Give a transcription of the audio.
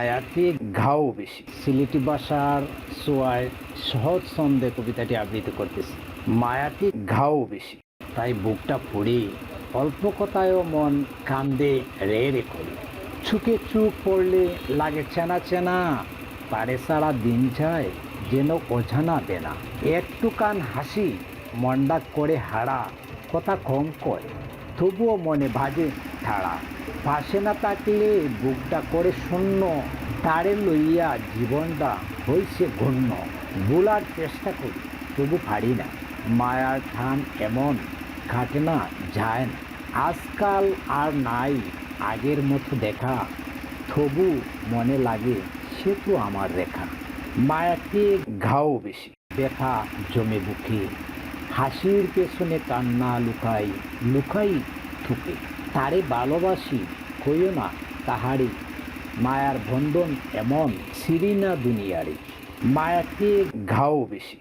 মায়াতে ঘাও বেশি। সিলেটি ভাষার সোয়ায় সহজ ছন্দে কবিতাটি আবৃত্তি করতেছি। মায়াতে ঘাও বেশি। তাই বুকটা পড়ে অল্প কথায়ও মন কান্দে রে রে করে। চুকে চুক পড়লে লাগে চেনা চেনা, পারে সারা দিন যায় যেন অজানা দেনা। একটু কান হাসি মন্ডা করে হারা, কথা কম কয়, তবুও মনে ভাজে ঠাড়া পাশে না থাকলে বুকটা করে শূন্য, তারে লইয়া জীবনটা হইছে ঘূর্ণ। ভুলার চেষ্টা করি, তবু পারি না। মায়ার ঠান এমন ঘাটে না যায় না। আজকাল আর নাই, আগের মতো দেখা। তবু মনে লাগে, সে তো আমার রেখা। মায়াতে ঘাও বেশি, ব্যথা জমে বুকে। হাসির পেছনে কান্না লুকাই লুকাই থুকে তারে ভালোবাসি কইও না তাহারি। মায়ার বন্ধন এমন সিরিনা দুনিয়ারে। মায়াতে ঘাও বেশি।